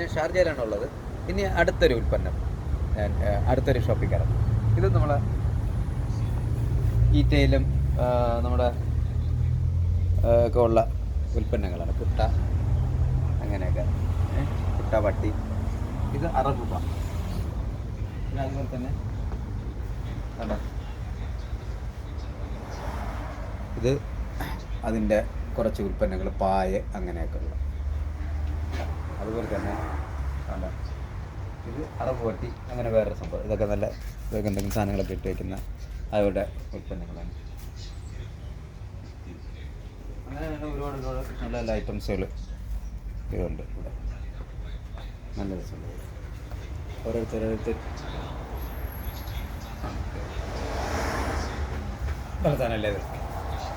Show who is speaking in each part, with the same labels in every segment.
Speaker 1: ഞാൻ ഷാർജയിലാണ് ഉള്ളത്. ഇനി അടുത്തൊരു ഉൽപ്പന്നം ഞാൻ അടുത്തൊരു ഷോപ്പിൽ കയറാം. ഇത് നമ്മൾ ഈറ്റയിലും നമ്മുടെ ഒക്കെ ഉള്ള ഉൽപ്പന്നങ്ങളാണ്. കുട്ട അങ്ങനെയൊക്കെ. പുട്ട വട്ടി. ഇത് പിന്നെ അതുപോലെ തന്നെ ഇത് അതിന്റെ കുറച്ച് ഉൽപ്പന്നങ്ങൾ പായ അങ്ങനെയൊക്കെ ഉള്ള. അതുപോലെ തന്നെ കണ്ടോ ഇത് അറബ് പട്ടി അങ്ങനെ വേറൊരു സംഭവം. ഇതൊക്കെ നല്ല ഇതൊക്കെ എന്തെങ്കിലും സാധനങ്ങളൊക്കെ ഇട്ട് വയ്ക്കുന്ന അവരുടെ ഉൽപ്പന്നങ്ങളാണ്. അങ്ങനെ ഒരുപാട് ഒരുപാട് നല്ല നല്ല ഐറ്റംസുകൾ ഇതുണ്ട് ഇവിടെ. നല്ല രസമുണ്ട്. ഓരോരുത്തർ ഓരോരുത്തർ. നല്ല സാധനമല്ലേ ഇത്?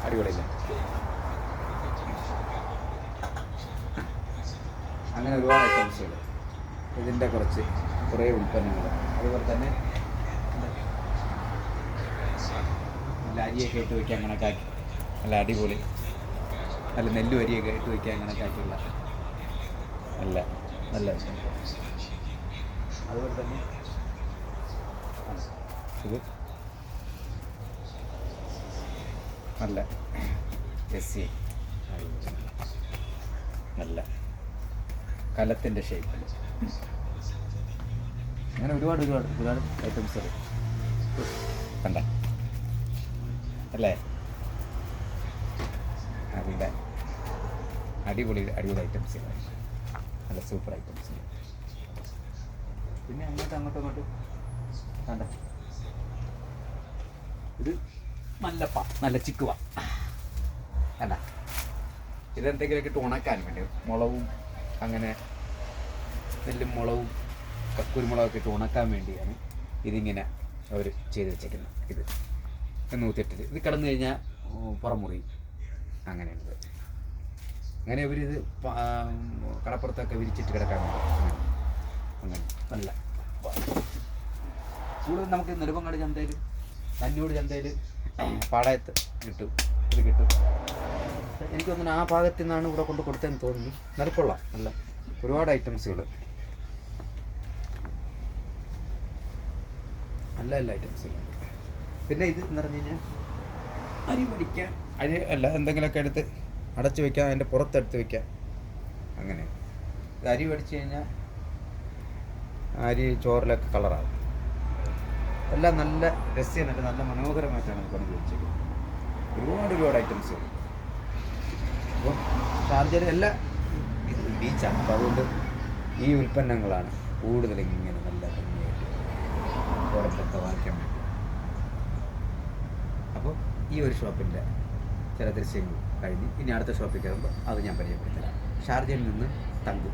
Speaker 1: അടിപൊളിയില്ലേ? അങ്ങനെ ഒരുപാട് ഐറ്റംസുകൾ ഇതിന്റെ കുറച്ച് കുറേ ഉൽപ്പന്നങ്ങൾ അതുപോലെ തന്നെ അരിയൊക്കെ ഇട്ട് വയ്ക്കാൻ കണക്കാക്കി. നല്ല അടിപൊളി. നല്ല നെല്ല് അരിയൊക്കെ ഇട്ട് വയ്ക്കാൻ കണക്കാക്കിയുള്ള നല്ല നല്ല അതുപോലെ തന്നെ ഇത് നല്ല എസ് സി നല്ല. കലത്തിന്റെ ഷേപ്പ് അങ്ങനെ ഒരുപാട് ഒരുപാട് ഒരുപാട് ഐറ്റംസ് കണ്ട? അല്ലേ? അതിന്റെ അടിപൊളി അടിപൊളി ഐറ്റംസ് നല്ല സൂപ്പർ ഐറ്റംസ് പിന്നെ അങ്ങോട്ട് അങ്ങോട്ട് അങ്ങോട്ട്. കണ്ട? ഇത് നല്ലപ്പ നല്ല ചിക്കുവ. കണ്ട? ഇതെന്തെങ്കിലുമൊക്കെ ഇട്ട് ഉണക്കാൻ വേണ്ടി മുളകും അങ്ങനെ നെല്ലും മുളകും കുരുമുളകൊക്കെ ഇട്ട് ഉണക്കാൻ വേണ്ടിയാണ് ഇതിങ്ങനെ അവർ ചെയ്ത് വെച്ചേക്കുന്നത്. ഇത് നൂറ്റിട്ടിട്ട് ഇത് കിടന്നു കഴിഞ്ഞാൽ പുറമുറി അങ്ങനെയുള്ളത്. അങ്ങനെ ഇവരിത് കടപ്പുറത്തൊക്കെ വിരിച്ചിട്ട് കിടക്കാൻ വേണ്ടി അങ്ങനെ നല്ല കൂടുതൽ നമുക്ക് നെടുമ്പങ്ങാട് ചന്തയിൽ തന്നൂട് ചന്തയിൽ പാടയത്ത് കിട്ടും. ഇത് കിട്ടും. എനിക്ക് തോന്നുന്നു ആ ഭാഗത്തു നിന്നാണ് ഇവിടെ കൊണ്ട് കൊടുത്തതെന്ന് തോന്നുന്നു. നിരക്കൊള്ളാം നല്ല ഒരുപാട് ഐറ്റംസുകൾ നല്ല നല്ല ഐറ്റംസുകൾ പിന്നെ ഇത് എന്ന് പറഞ്ഞു കഴിഞ്ഞാൽ അരി പിടിക്കാൻ. അരി അല്ല എന്തെങ്കിലുമൊക്കെ എടുത്ത് അടച്ചു വെക്കാം അതിന്റെ പുറത്തെടുത്ത് വെക്കാം അങ്ങനെ. ഇത് അരി പഠിച്ചു കഴിഞ്ഞാൽ അരി ചോറിലൊക്കെ കളറാകും. എല്ലാം നല്ല രസ്യമായിട്ട് നല്ല മനോഹരമായിട്ടാണ് പണി വെച്ചേക്കുന്നത്. ഒരുപാട് ഒരുപാട് ഐറ്റംസ് അപ്പോൾ ഷാർജയിൽ എല്ലാ ബീച്ചാണ് അപ്പോൾ അതുകൊണ്ട് ഈ ഉൽപ്പന്നങ്ങളാണ് കൂടുതൽ ഇങ്ങനെ നല്ല ഭംഗിയായിട്ട് വാങ്ങിക്കാൻ വേണ്ടി അപ്പോൾ ഈ ഒരു ഷോപ്പിന്റെ ചില ദൃശ്യങ്ങൾ കഴിഞ്ഞ് ഇനി അടുത്ത ഷോപ്പിൽ കയറുമ്പോൾ അത് ഞാൻ പരിചയപ്പെടുത്തരാം ഷാർജയിൽ നിന്ന് തങ്കു.